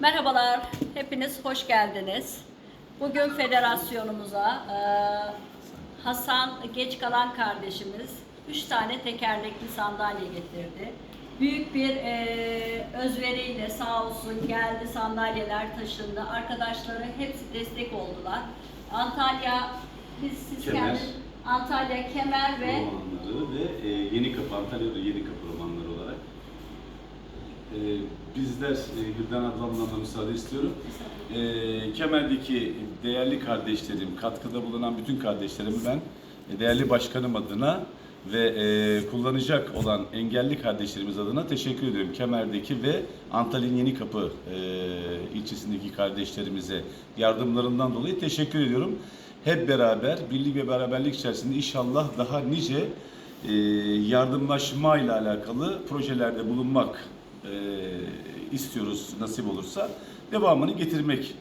Merhabalar, hepiniz hoş geldiniz. Bugün federasyonumuza e, Hasan geç kalan kardeşimiz 3 tane tekerlekli sandalye getirdi. Büyük bir e, özveriyle sağ olsun geldi sandalyeler taşındı. Arkadaşları hepsi destek oldular. Antalya, biz siz Kemer. kendiniz Antalya, Kemer ve romanları ve e, Yeni Kapı, Antalya'da Yeni Kapı romanları olarak. E, bizler, e, Gülden ablamdan da müsaade istiyorum. E, Kemer'deki değerli kardeşlerim, katkıda bulunan bütün kardeşlerimi ben e, değerli başkanım adına ve e, kullanacak olan engelli kardeşlerimiz adına teşekkür ediyorum. Kemer'deki ve Antalya'nın Yeni Kapı e, ilçesindeki kardeşlerimize yardımlarından dolayı teşekkür ediyorum. Hep beraber, birlik ve beraberlik içerisinde inşallah daha nice e, yardımlaşma ile alakalı projelerde bulunmak e, istiyoruz nasip olursa. Devamını getirmek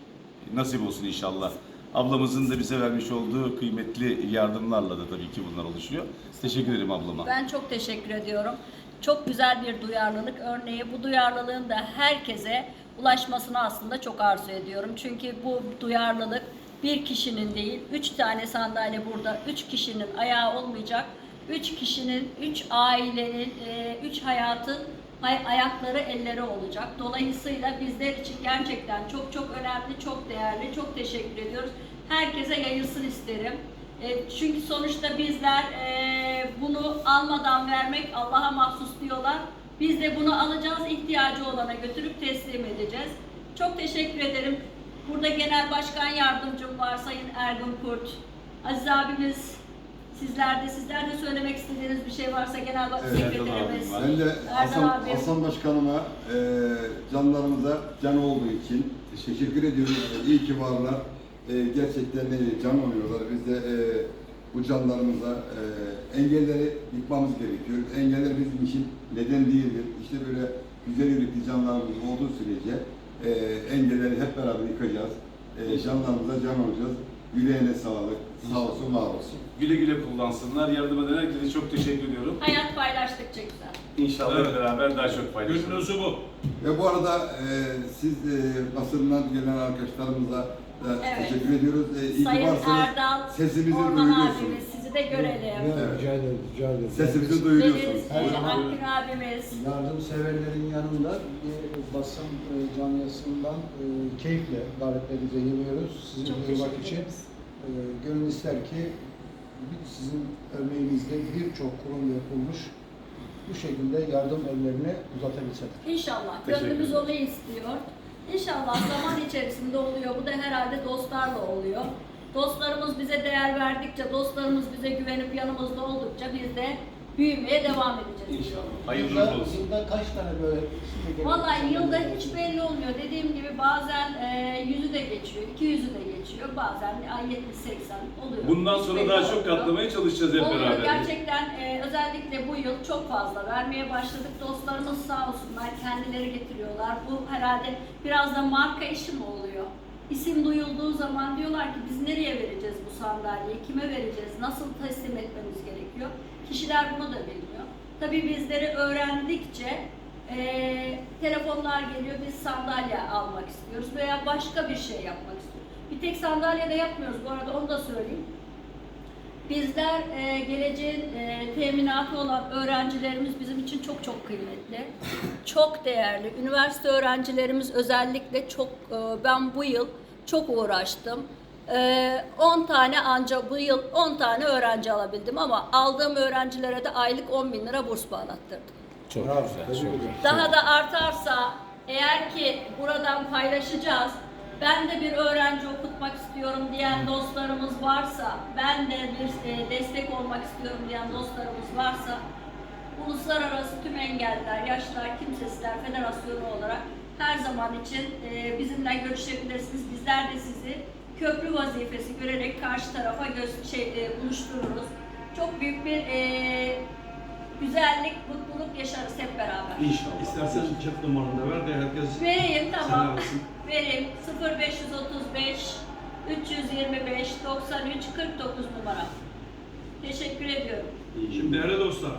nasip olsun inşallah. Ablamızın da bize vermiş olduğu kıymetli yardımlarla da tabii ki bunlar oluşuyor. Teşekkür ederim ablama. Ben çok teşekkür ediyorum. Çok güzel bir duyarlılık örneği. Bu duyarlılığın da herkese ulaşmasını aslında çok arzu ediyorum. Çünkü bu duyarlılık bir kişinin değil, üç tane sandalye burada, üç kişinin ayağı olmayacak. Üç kişinin, üç ailenin, e, üç hayatın ay- ayakları, elleri olacak. Dolayısıyla bizler için gerçekten çok çok önemli, çok değerli, çok teşekkür ediyoruz. Herkese yayılsın isterim. E, çünkü sonuçta bizler e, bunu almadan vermek Allah'a mahsus diyorlar. Biz de bunu alacağız, ihtiyacı olana götürüp teslim edeceğiz. Çok teşekkür ederim. Burada Genel Başkan Yardımcım var Sayın Ergun Kurt. Aziz abimiz, sizler de, sizler de söylemek istediğiniz bir şey varsa Genel Başkan Evet, Sekreterimiz. Ben de Hasan, abi. Hasan Başkanıma e, canlarımıza can olduğu için teşekkür ediyorum. İyi ki varlar. E, gerçekten e, can oluyorlar. Biz de e, bu canlarımıza e, engelleri yıkmamız gerekiyor. Engeller bizim için neden değildir. İşte böyle güzel yürekli canlarımız olduğu sürece e, engelleri hep beraber yıkacağız. E, canlarımıza can olacağız. Yüreğine sağlık. Sağ olsun, var olsun. Güle güle kullansınlar. Yardım eden herkese çok teşekkür ediyorum. Hayat paylaştıkça güzel. İnşallah hep beraber daha çok paylaşırız. Gönlünüzü bu. Ve bu arada e, siz e, basından gelen arkadaşlarımıza da Evet. teşekkür ediyoruz. E, iyi ki Sayın varsınız. Erdal, Sesimizi Orman duyuruyorsunuz. abimiz, sizi de görelim. Evet. Rica ederim, rica ederim. Sesimizi duyuruyorsunuz. Her e, zaman- Akgün abimiz. Yardımseverlerin yanında bir basın e, camiasından e, keyifle davetlerinize geliyoruz. Sizin Çok duyurmak teşekkür için. ederiz. E, gönül ister ki bir- sizin örneğinizde birçok kurum ve kuruluş bu şekilde yardım ellerini uzatabilseler. İnşallah. Teşekkür Gönlümüz ederim. onu istiyor. İnşallah zaman içerisinde oluyor. Bu da herhalde dostlarla oluyor. Dostlarımız bize değer verdikçe, dostlarımız bize güvenip yanımızda oldukça biz de büyümeye devam edeceğiz. İnşallah. Hayırlı Yılda, olsun. yılda kaç tane böyle Vallahi yılda hiç belli olmuyor. Dediğim gibi bazen e, yüzü de geçiyor, iki yüzü de geçiyor. Bazen ay 70-80 oluyor. Bundan Hiç sonra daha çok katlamaya çalışacağız hep Oluyor. beraber. Gerçekten e, özellikle bu yıl çok fazla vermeye başladık. Dostlarımız sağ olsunlar kendileri getiriyorlar. Bu herhalde biraz da marka işi mi oluyor? İsim duyulduğu zaman diyorlar ki biz nereye vereceğiz bu sandalyeyi, kime vereceğiz, nasıl teslim etmemiz gerekiyor? Kişiler bunu da bilmiyor. Tabii bizleri öğrendikçe e, telefonlar geliyor, biz sandalye almak istiyoruz veya başka bir şey yapmak istiyoruz. Bir tek sandalye de yapmıyoruz bu arada onu da söyleyeyim. Bizler e, geleceğin e, teminatı olan öğrencilerimiz bizim için çok çok kıymetli. Çok değerli. Üniversite öğrencilerimiz özellikle çok, e, ben bu yıl çok uğraştım. E, 10 tane anca bu yıl 10 tane öğrenci alabildim ama aldığım öğrencilere de aylık 10 bin lira burs bağlattırdım. Çok güzel, çok güzel. Daha da artarsa eğer ki buradan paylaşacağız, ben de bir öğrenci okutmak istiyorum diyen dostlarımız varsa, ben de bir e, destek olmak istiyorum diyen dostlarımız varsa, Uluslararası Tüm Engelliler, Yaşlılar, Kimsesizler Federasyonu olarak her zaman için e, bizimle görüşebilirsiniz. Bizler de sizi köprü vazifesi görerek karşı tarafa göz, şey, e, buluştururuz. Çok büyük bir e, güzellik, mutluluk yaşarız hep beraber. İnşallah. İstersen cep numaranı da ver de herkes Vereyim tamam. arasın. Vereyim 0535 325 93 49 numara. Teşekkür ediyorum. Şimdi değerli dostlar,